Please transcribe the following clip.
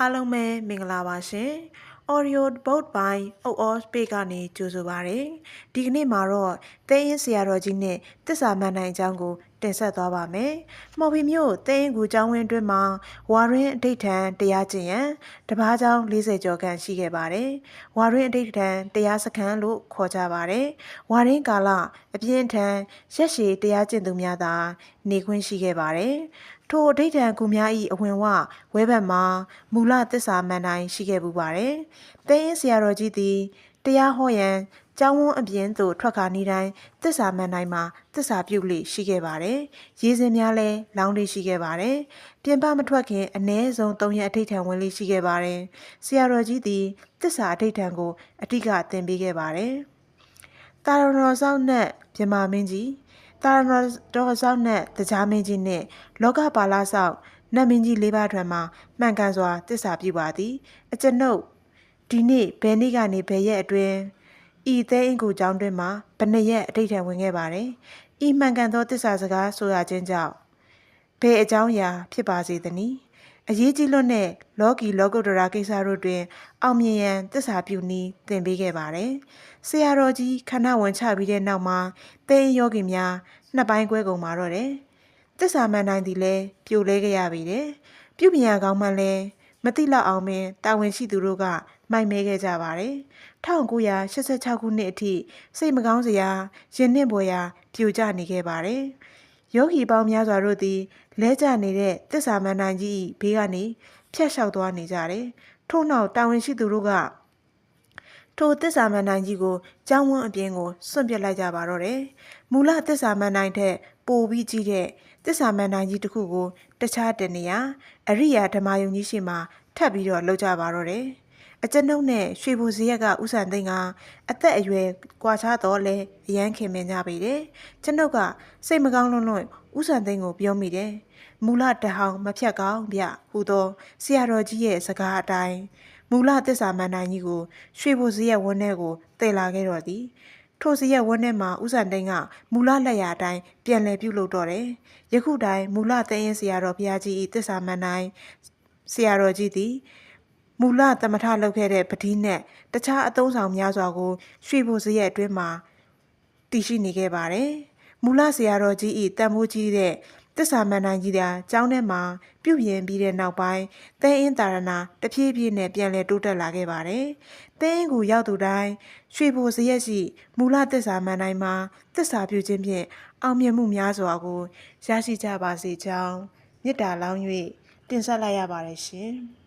အားလုံးပဲမင်္ဂလာပါရှင် Audio Boat by OOS Page ကနေကြိုဆိုပါရစေဒီကနေ့မှာတော့သင်းရင်ဆရာတော်ကြီးနဲ့တစ္ဆာမန်နိုင်အကြောင်းကို တင်ဆက်သွားပါမယ်မော်ဘီမြို့သင်းရင်ကူကျောင်းဝင်းအတွင်းမှာဝါရင်းအဋိဋ္ဌံတရားကျင့်ရန်တပားကျောင်း40ကျော်ခန့်ရှိခဲ့ပါတယ်ဝါရင်းအဋိဋ္ဌံတရားစခန်းလို့ခေါ်ကြပါတယ်ဝါရင်းကာလအပြင်းထန်ရက်ရှည်တရားကျင့်သူများသာနေခွင့်ရှိခဲ့ပါတယ်ထိုအဋိဋ္ဌံကူများ၏အဝင်ဝဝဲဘက်မှာမူလသစ္စာမန်တိုင်းရှိခဲ့ပူပါတယ်။တဲရင်ဆရာတော်ကြီးသည်တရားဟောရန် ကျောင်းဝန်းအပြင်သို့ထွက်ခါနေတိုင်းသစ္စာမန်တိုင်းမှာသစ္စာပြုတ်လိရှိခဲ့ပါတယ်။ရေးစင်းများလည်းလောင်းလိရှိခဲ့ပါတယ်။ပြင်ပမထွက်ခင်အ ਨੇ ဆုံး၃ရက်အဋိဋ္ဌံဝင်လိရှိခဲ့ပါတယ်။ဆရာတော်ကြီးသည်သစ္စာအဋိဋ္ဌံကိုအတိကသင်ပေးခဲ့ပါတယ်။တာရဏောဆောင်နဲ့မြမမင်းကြီးတာရဏောတော်ဆောင်နဲ့တရားမင်းကြီးနှင့်လောကပါလာဆောင်နတ်မင်းကြီးလေးပါးထွန်းမှာမှန်ကန်စွာတစ္ဆာပြုပါသည်အကျွန်ုပ်ဒီနေ့ဘယ်နေ့ကနေဘယ်ရက်အတွင်း ဤသဲအင်ကိုကျောင်းတွင်မှာဘယ်နှစ်ရက်အဋိဋ္ဌံဝင်ခဲ့ပါတယ်ဤမှန်ကန်သောတစ္ဆာစကားဆိုရခြင်းကြောင့်ဘယ်အကြောင်းအရာဖြစ်ပါစေသနည်းအရေးကြီးလွတ်တဲ့လောကီလောကုတ္တရာကိစ္စတို့တွင် အောင်မြင်ရန်တစ္ဆာပြုနည်းသင်ပေးခဲ့ပါတယ်။ဆရာတော်ကြီးခန္ဓာဝင်ချပြီးတဲ့နောက်မှာသင်ယောဂီများနှစ်ပိုင်းကွဲကုန်มาတော့တယ်။တစ္ဆာမန်တိုင်းသည်လည်းပြိုလဲခဲ့ရပြီတဲ့။ပြုပြင်ရကောင်းမှလည်း မတိလောက်အောင်ပင်တာဝန်ရှိသူတို့ကမိုက်မဲခဲ့ကြပါတယ်။1986ခုနှစ်အထိစိတ်မကောင်းစရာရင်နှင့်ပေါ်ရာပြိုကျနေခဲ့ပါတယ်။ယောဂီပေါင်းများစွာတို့သည်လဲကျနေတဲ့တစ္ဆာမန်တိုင်းကြီး၏ဘေးကနေဖြတ်လျှောက်သွားနေကြတယ်။ထို့နောက်တာဝန်ရှိသူတို့ကထိုတစ္ဆာမန်နိုင်ကြီးကိုကျောင်းဝန်းအပြင်ကိုစွန့်ပစ်လိုက်ကြပါတော့တယ်။မူလတစ္ဆာမန်နိုင်ထက် ပိုပြီးကြီးတဲ့တစ္ဆာမန်နိုင်ကြီးတစ်ခုကိုတခြားတနေရာအရိယာဓမ္မယုံကြီးရှိမှထပ်ပြီးတော့လောက်ကြပါတော့တယ်။အကျဉ်းုပ်နဲ့ရွှေဘူဇရက်ကဥဆန်သိန်းကအသက်အရွယ်ကွာခြားတော့လဲအရန်ခင်မင်ကြပြီတဲ့။ကျွန်ုပ်ကစိတ်မကောင်းလွန်းလွန်းဥဆန်သိန်းကိုပြောမိတယ်။မူလတဟောင်မဖြတ်ကောင်းဗျဟူသောဆရာတော်ကြီးရဲ့စကားအတိုင်းမူလသစ္စာမန္တန်ကြီးကိုရွှေဘိုစရက်ဝန်းထဲကိုတည်လာခဲ့တော့သည် ထိုစရက်ဝန်းထဲမှာဥဆန်တိန်ကမူလလက်ရာအတိုင်းပြန်လည်ပြုလုပ်တော့တယ်ယခုတိုင်းမူလသင်းရင်ဆရာတော်ဘုရားကြီးဤသစ္စာမန္တန်ဆရာတော်ကြီးသည်မူလသမထလုပ်ခဲ့တဲ့ပတိနဲ့တခြားအသုံးဆောင်များစွာကိုရွှေဘိုစရက်အတွင်းမှာတည်ရှိနေခဲ့ပါတယ်မူလဆရာတော်ကြီးဤတန်ဖိုးကြီးတဲ့ တစ္ဆာမန္တန်ကြီးသာကျောင်းထဲမှာပြုပြင်ပြီးတဲ့နောက်ပိုင်းသဲအင်းတာရဏတဖြည်းဖြည်းနဲ့ပြန်လည်တိုးတက်လာခဲ့ပါတယ်။သဲအင်းကိုရောက်သူတိုင်းရွှေဘိုစရက်ရှိမူလတစ္ဆာမန္တန်မှာတစ္ဆာပြုခြင်းဖြင့်အောင်မြင်မှုများစွာကိုရရှိကြပါစေကြောင်းမေတ္တာလောင်း၍တင်ဆက်လိုက်ရပါတယ်ရှင်။